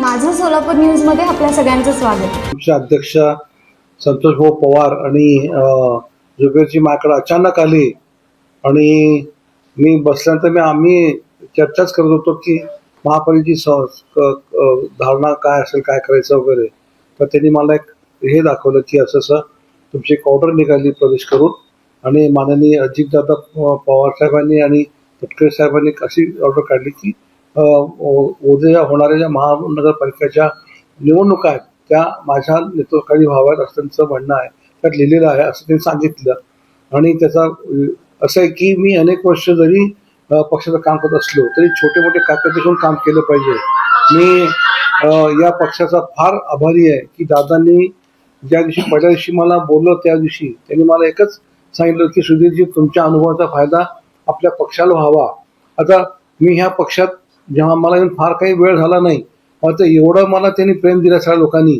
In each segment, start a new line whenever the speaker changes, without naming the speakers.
माझं सोलापूर न्यूजमध्ये आपल्या सगळ्यांचं स्वागत.
आमचे अध्यक्ष संतोष भाऊ पवार आणि जुबेरची माकड अचानक आली आणि मी बसल्यानंतर मी आम्ही चर्चाच करत होतो की महापालिकेची क- धारणा काय असेल काय करायचं वगैरे. तर त्यांनी मला एक हे दाखवलं की असं असं तुमची एक ऑर्डर निघाली प्रवेश करून आणि माननीय अजितदादा पवार साहेबांनी आणि तटकरे साहेबांनी अशी ऑर्डर काढली की उद्या होणाऱ्या ज्या महानगरपालिकेच्या निवडणुका आहेत त्या माझ्या नेतृत्वाखाली व्हाव्यात असं त्यांचं म्हणणं आहे. त्यात लिहिलेलं आहे असं त्यांनी सांगितलं. आणि त्याचा असं आहे की मी अनेक वर्ष जरी पक्षाचं काम करत असलो तरी छोटे मोठे कागद करून काम केलं पाहिजे. मी या पक्षाचा फार आभारी आहे की दादांनी ज्या दिवशी पहिल्या दिवशी मला बोललं त्या दिवशी त्यांनी मला एकच सांगितलं की सुधीरजी तुमच्या अनुभवाचा फायदा आपल्या पक्षाला व्हावा. आता मी ह्या पक्षात जेव्हा मला येऊन फार काही वेळ झाला नाही आता एवढं मला त्यांनी प्रेम दिलं सगळ्या लोकांनी.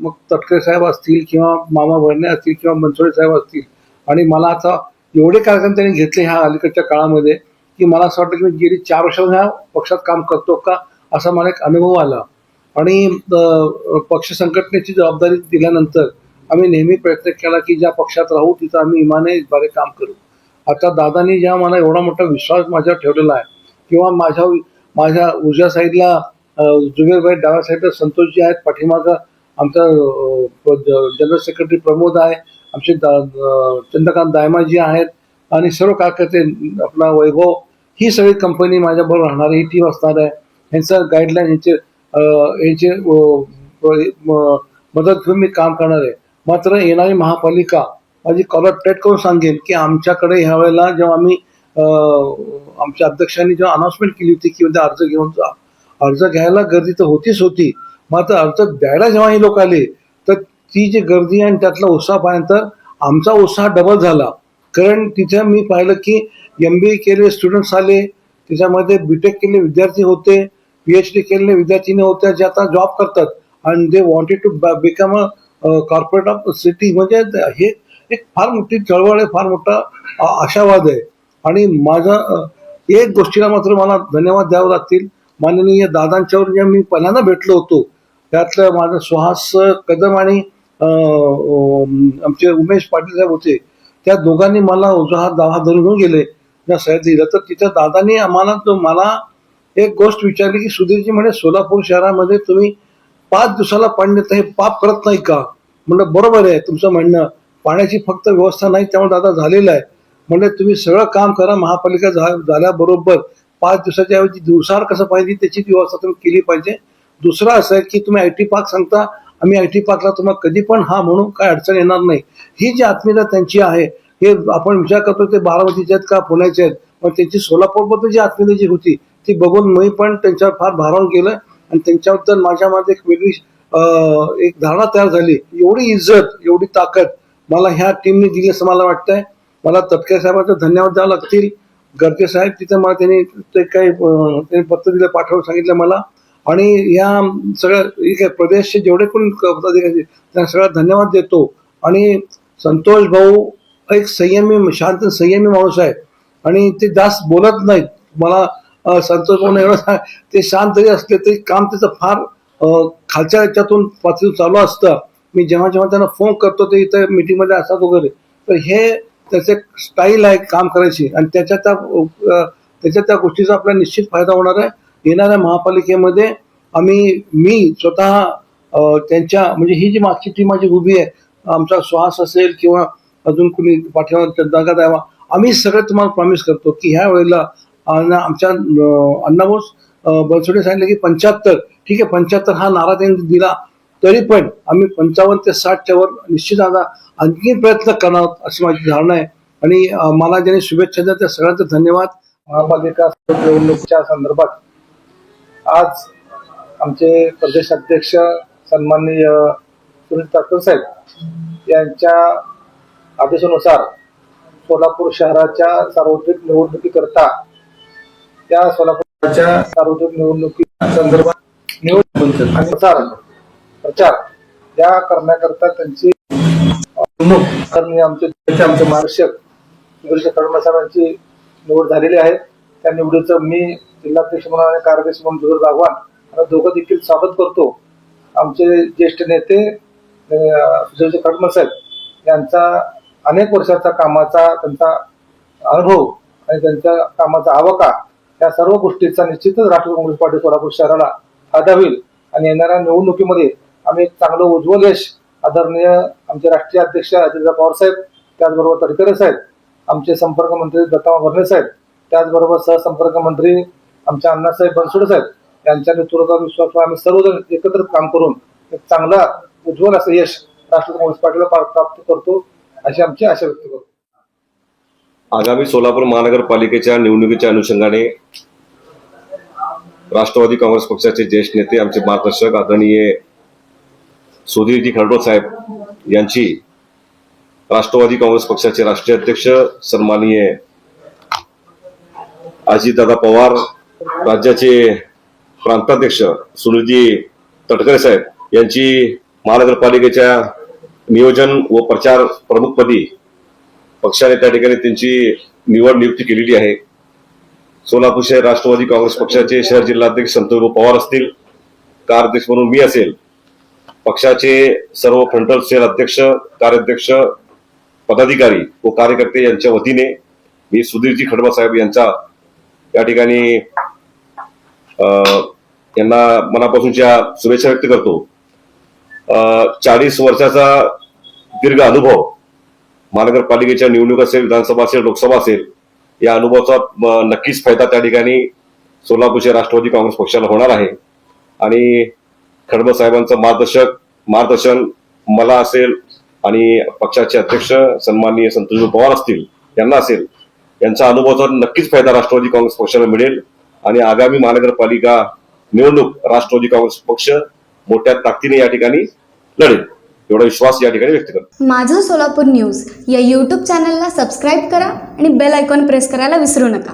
मग तटकरे साहेब असतील किंवा मामा भरणे असतील किंवा मनसोळे साहेब असतील आणि मला आता एवढे कार्यक्रम त्यांनी घेतले ह्या अलीकडच्या काळामध्ये की मला असं वाटतं की मी गेली चार वर्ष ह्या पक्षात काम करतो का असा मला एक अनुभव आला. आणि पक्ष संघटनेची जबाबदारी दिल्यानंतर आम्ही नेहमी प्रयत्न केला की ज्या पक्षात राहू तिथं आम्ही इमाने बारे काम करू. आता दादानी ज्या मला एवढा मोठा विश्वास माझ्यावर ठेवलेला आहे किंवा माझ्या माझ्या उजव्या साईडला अं, जुबेरभाई डाव्या साईडला संतोषजी आहेत पाठीमागं आमचा ज- जनरल सेक्रेटरी प्रमोद आहे आमचे दा- चंद्रकांत दायमाजी आहेत आणि सर्व कार्यकर्ते आपला वैभव ही सगळी कंपनी माझ्याबरोबर राहणार आहे, ही टीम असणार आहे. ह्यांचं गाईडलाईन ह्याचे यांचे म- मदत घेऊन मी काम करणार आहे. मात्र येणारी महापालिका माझी कॉलर ट्रेट करून सांगेन की आमच्याकडे ह्या वेळेला जेव्हा आम्ही आमच्या अध्यक्षांनी जेव्हा अनाउन्समेंट केली होती की म्हणजे अर्ज घेऊन जा अर्ज घ्यायला गर्दी तर होतीच होती मात्र अर्ज द्यायला जेव्हा हे लोक आले तर ती जी गर्दी आणि त्यातला उत्साह पाहिल्यानंतर आमचा उत्साह डबल झाला. कारण तिथे मी पाहिलं की एम बी ए केलेले स्टुडंट्स आले त्याच्यामध्ये बी टेक केलेले विद्यार्थी होते पी एच डी केलेले विद्यार्थिनी होत्या जे आता जॉब करतात. आणि they wanted to become a corporate of city म्हणजे हे एक फार मोठी चळवळ आहे फार मोठा आशावाद आहे. आणि माझ्या एक गोष्टीला मात्र मला धन्यवाद द्यावे लागतील. माननीय दादांच्यावर ज्या मी पहिल्यांदा भेटलो होतो त्यातलं माझं सुहास कदम आणि आमचे उमेश पाटील साहेब होते त्या दोघांनी मला उजवा हात धरून घेऊन गेले. त्या सह्यात दिलं तर तिथं दादांनी आम्हाला मला एक गोष्ट विचारली की सुधीरजी म्हणे सोलापूर शहरामध्ये तुम्ही पाच दिवसाला पाणी देता हे पाप करत नाही का? म्हणलं बरोबर आहे तुमचं म्हणणं. पाण्याची फक्त व्यवस्था नाही त्यामुळे दादा झालेलं आहे. म्हणजे तुम्ही सगळं काम करा महापालिका झा- झाल्याबरोबर पाच दिवसाच्या ऐवजी दिवसावर कसं पाहिजे त्याची व्यवस्था तुम्ही केली पाहिजे. दुसरं असं आहे की तुम्ही आय टी पार्क सांगता आम्ही आय टी पार्कला तुम्हाला कधी पण हा म्हणून काय अडचण येणार नाही. ही जी आत्मीयता त्यांची आहे हे आपण विचार करतो ते बारामतीचे आहेत का पुण्याचे आहेत? पण त्यांची सोलापूरबद्दल जी आत्मीयता जी होती ती बघून मी पण त्यांच्यावर फार भारावून केलं आणि त्यांच्याबद्दल माझ्यामध्ये एक वेगळी एक धारणा तयार झाली. एवढी इज्जत एवढी ताकद मला ह्या टीमने दिली असं मला वाटतंय. मला तटके साहेबांचा धन्यवाद द्यावं लागतील. गर्जे साहेब तिथे मला त्यांनी ते काही त्यांनी पत्र दिलं पाठवून सांगितलं मला. आणि या सगळ्या प्रदेशचे जेवढे पण पदाधिकारी त्यांना सगळ्या धन्यवाद देतो. आणि संतोष भाऊ एक संयमी शांत संयमी माणूस आहे. आणि ते जास्त बोलत नाहीत. मला संतोष भाऊ एवढं सांग ते शांत जरी असले तरी काम त्याचं फार खालच्या याच्यातून पातळी चालू असतं. मी जेव्हा जेव्हा त्यांना फोन करतो ते इथं मीटिंगमध्ये असतात वगैरे. तर हे त्याचे स्टाईल आहे काम करायची. आणि त्याच्या त्या त्याच्या त्या गोष्टीचा आपल्याला निश्चित फायदा होणार आहे. येणाऱ्या महापालिकेमध्ये आम्ही मी स्वतः त्यांच्या म्हणजे ही जी मागची टीम माझी उभी आहे आमचा श्वास असेल किंवा अजून कुणी पाठीवर चंदाका द्यावा आम्ही सगळं तुम्हाला प्रॉमिस करतो की ह्या वेळेला आमच्या अण्णाभाऊ बनसोडे सांगितलं की पंच्याहत्तर ठीक आहे पंच्याहत्तर हा नारा त्यांनी दिला. तरी पण आम्ही पंचावन्न ते साठच्या वर निश्चित आता आणखी प्रयत्न करणार आहोत अशी माझी धारणा आहे. आणि मला ज्यांनी शुभेच्छा दिल्या त्या सगळ्यांचे धन्यवाद. महापालिका निवडणुकीच्या संदर्भात आज आमचे प्रदेश अध्यक्ष सन्माननीय सुनील ठाकूर साहेब यांच्या आदेशानुसार सोलापूर शहराच्या सार्वत्रिक निवडणुकीकरता त्या सोलापूरच्या सार्वत्रिक निवडणुकी संदर्भात निवडणूक आणि प्रचार या करण्याकरता त्यांची प्रमुख आमचे आमचे मार्गदर्शक सुरेश कर्मचाऱ्यांची निवड झालेली आहे. त्या निवडीचं मी जिल्हाध्यक्ष म्हणून आणि कार्याध्यक्ष म्हणून जुगल बागवान
दोघं देखील स्वागत करतो. आमचे ज्येष्ठ नेते अं, सुजयजी साहेब यांचा अनेक वर्षाचा कामाचा त्यांचा अनुभव आणि त्यांच्या कामाचा आवाका या सर्व गोष्टीचा निश्चितच राष्ट्रीय काँग्रेस पार्टी सोलापूर शहराला फायदा होईल आणि येणाऱ्या निवडणुकीमध्ये आम्ही एक चांगलं उज्ज्वल यश आदरणीय आमचे राष्ट्रीय अध्यक्ष अजितदादा पवार साहेब त्याचबरोबर तडकरे साहेब आमचे संपर्क मंत्री दत्ता भरणे साहेब त्याचबरोबर सहसंपर्क मंत्री आमच्या अण्णासाहेब बनसोडे साहेब यांच्या नेतृत्वाचा विश्वास आम्ही सर्वजण एकत्र काम करून एक चांगला उज्ज्वल असं यश राष्ट्रीय काँग्रेस पार्टीला प्राप्त करतो अशी आमची आशा व्यक्त करतो.
आगामी सोलापूर महानगरपालिकेच्या निवडणुकीच्या अनुषंगाने राष्ट्रवादी काँग्रेस पक्षाचे ज्येष्ठ नेते आमचे मार्गदर्शक आदरणीय सुधीरजी खरडो साहेब यांची राष्ट्रवादी काँग्रेस पक्षाचे राष्ट्रीय अध्यक्ष सन्माननीय अजितदादा पवार राज्याचे प्रांताध्यक्ष सुनीलजी तटकरे साहेब यांची महानगरपालिकेच्या नियोजन व प्रचार प्रमुखपदी पक्षाने त्या ठिकाणी त्यांची निवड नियुक्ती केलेली आहे. सोलापूर शहर राष्ट्रवादी काँग्रेस पक्षाचे शहर जिल्हाध्यक्ष संतोष पवार असतील कार्याध्यक्ष म्हणून मी असेल पक्षाचे सर्व फ्रंटल सेल अध्यक्ष कार्याध्यक्ष पदाधिकारी व कार्यकर्ते यांच्या वतीने मी सुधीरजी खडबा साहेब यांचा या ठिकाणी यांना मनापासूनच्या शुभेच्छा व्यक्त करतो. चाळीस वर्षाचा दीर्घ अनुभव महानगरपालिकेच्या निवडणूक असेल विधानसभा असेल लोकसभा असेल या अनुभवाचा नक्कीच फायदा त्या ठिकाणी सोलापूरच्या राष्ट्रवादी काँग्रेस पक्षाला होणार आहे. आणि खडब साहेबांचं मार्गदर्शक मार्गदर्शन मला असेल आणि पक्षाचे अध्यक्ष सन्माननीय संतोष पवार असतील यांना असेल यांचा अनुभवाचा नक्कीच फायदा राष्ट्रवादी काँग्रेस पक्षाला मिळेल. आणि आगामी महानगरपालिका निवडणूक राष्ट्रवादी काँग्रेस पक्ष मोठ्या ताकदीने या ठिकाणी लढेल. एवढा विश्वास या ठिकाणी व्यक्त करतो.
माझं सोलापूर न्यूज या यूट्यूब चॅनलला सबस्क्राईब करा आणि बेल आयकॉन प्रेस करायला विसरू नका.